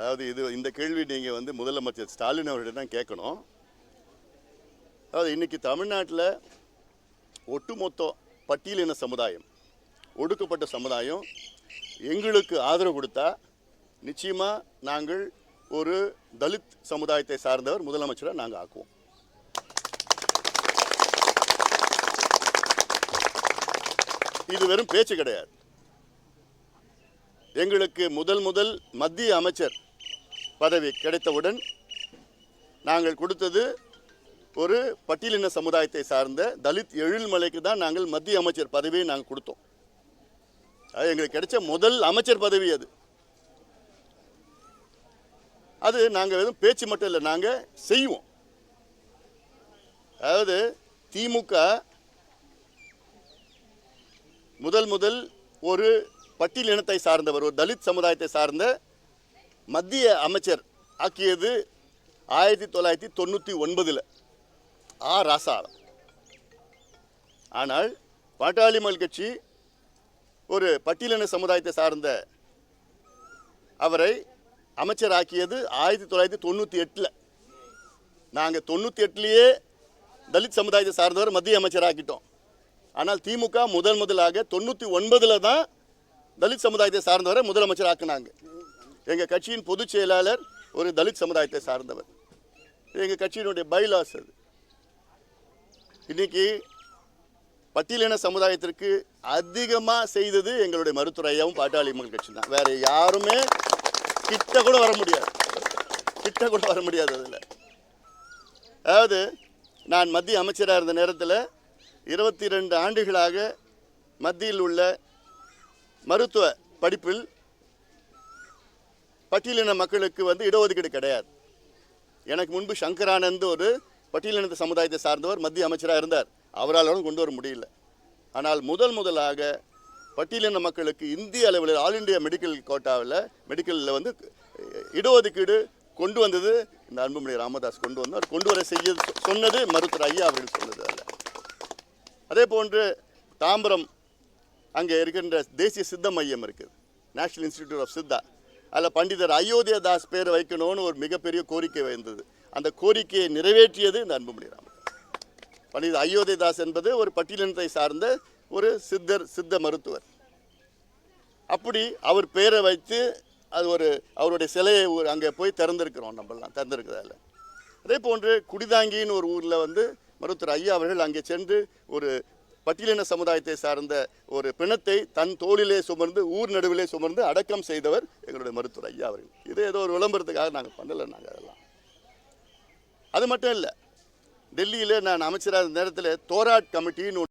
அதாவது இது இந்த கேள்வி நீங்கள் வந்து முதலமைச்சர் ஸ்டாலின் அவர்கிட்ட தான் கேட்கணும். அதாவது இன்னைக்கு தமிழ்நாட்டில் ஒட்டுமொத்த பட்டியலின சமுதாயம் ஒடுக்கப்பட்ட சமுதாயம் எங்களுக்கு ஆதரவு கொடுத்தா நிச்சயமாக நாங்கள் ஒரு தலித் சமுதாயத்தை சார்ந்தவர் முதலமைச்சராக நாங்கள் ஆக்குவோம். இது வெறும் பேச்சு கிடையாது. எங்களுக்கு முதல் முதல் மத்திய அமைச்சர் பதவி கிடைத்தவுடன் நாங்கள் கொடுத்தது ஒரு பட்டியலின சமுதாயத்தை சார்ந்த தலித் எழில்மலைக்கு தான் நாங்கள் மத்திய அமைச்சர் பதவியை நாங்கள் கொடுத்தோம். அது எங்களுக்கு கிடைச்ச முதல் அமைச்சர் பதவி அது. அது நாங்கள் வெறும் பேச்சு மட்டும் இல்லை நாங்கள் செய்வோம். அதாவது திமுக முதல் முதல் ஒரு பட்டியல் இனத்தை சார்ந்தவர் ஒரு தலித் சமுதாயத்தை சார்ந்த மத்திய அமைச்சர் ஆக்கியது ஆயிரத்தி தொள்ளாயிரத்தி தொண்ணூற்றி ஒன்பதில் ஆ. ராசாராம் ஆனால் பாட்டாளி மக்கள் கட்சி ஒரு பட்டியலின சமுதாயத்தை சார்ந்த அவரை அமைச்சராக்கியது ஆயிரத்தி தொள்ளாயிரத்தி தொண்ணூற்றி எட்டில். நாங்கள் தொண்ணூற்றி எட்டுலேயே தலித் சமுதாயத்தை சார்ந்தவர் மத்திய அமைச்சராக்கிட்டோம் ஆனால் திமுக முதல் முதலாக தொண்ணூற்றி ஒன்பதில் தான் தலித் சமுதாயத்தை சார்ந்தவரை முதலமைச்சர் ஆக்குனாங்க. எங்கள் கட்சியின் பொதுச் செயலாளர் ஒரு தலித் சமுதாயத்தை சார்ந்தவர். எங்கள் கட்சியினுடைய பைலாஸ் அது. இன்னைக்கு பட்டியலின சமுதாயத்திற்கு அதிகமாக செய்தது எங்களுடைய மருத்துவரையாவும் பாட்டாளி மக்கள் கட்சி தான். வேற யாருமே கிட்ட கூட வர முடியாது. கிட்ட கூட வர முடியாது அதில். அதாவது நான் மத்திய அமைச்சராக இருந்த நேரத்தில் இருபத்தி ரெண்டு ஆண்டுகளாக மத்தியில் உள்ள மருத்துவ படிப்பில் பட்டியலின மக்களுக்கு வந்து இடஒதுக்கீடு கிடையாது. எனக்கு முன்பு சங்கரானந்த் ஒரு பட்டியலின சமுதாயத்தை சார்ந்தவர் மத்திய அமைச்சராக இருந்தார். அவராலும் கொண்டு வர முடியல. ஆனால் முதல் முதலாக பட்டியலின மக்களுக்கு இந்திய அளவில் ஆல் இந்தியா மெடிக்கல் கோட்டாவில் மெடிக்கலில் வந்து இடஒதுக்கீடு கொண்டு வந்தது இந்த அன்புமணி ராமதாஸ் கொண்டு வந்தார். கொண்டு வர செய்ய சொன்னது மருத்துவர் ஐயா அவர்கள் சொன்னது அல்ல. அதே போன்று தாம்பரம் அங்கே இருக்கின்ற தேசிய சித்த மையம் இருக்குது. நேஷனல் இன்ஸ்டிடியூட் ஆஃப் சித்தா அதில் பண்டிதர் அயோத்தியா தாஸ் பேர் வைக்கணும்னு ஒரு மிகப்பெரிய கோரிக்கை வந்தது. அந்த கோரிக்கையை நிறைவேற்றியது இந்த அன்புமணி ராமன். பண்டிதர் அயோத்தியா தாஸ் என்பது ஒரு பட்டியலினத்தை சார்ந்த ஒரு சித்தர் சித்த மருத்துவர். அப்படி அவர் பேரை வைத்து அது ஒரு அவருடைய சிலையை ஒரு அங்கே போய் திறந்திருக்கிறோம் நம்மளாம் திறந்திருக்கிறதால அதே போன்று குடிதாங்கின்னு ஒரு ஊரில் வந்து மருத்துவர் ஐயா அவர்கள் அங்கே சென்று ஒரு பட்டியலின சமுதாயத்தை சார்ந்த ஒரு பிணத்தை தன் தோளிலே சுமர்ந்து ஊர் நடுவிலே சுமர்ந்து அடக்கம் செய்தவர் எங்களுடைய மருத்துவர் ஐயா அவர்கள். இது ஏதோ ஒரு விளம்பரத்துக்காக நாங்கள் பண்ணலை நாங்கள் அதெல்லாம். அது மட்டும் இல்லை டெல்லியில் நான் அமைச்சராக நேரத்தில் தோராட் கமிட்டின்னு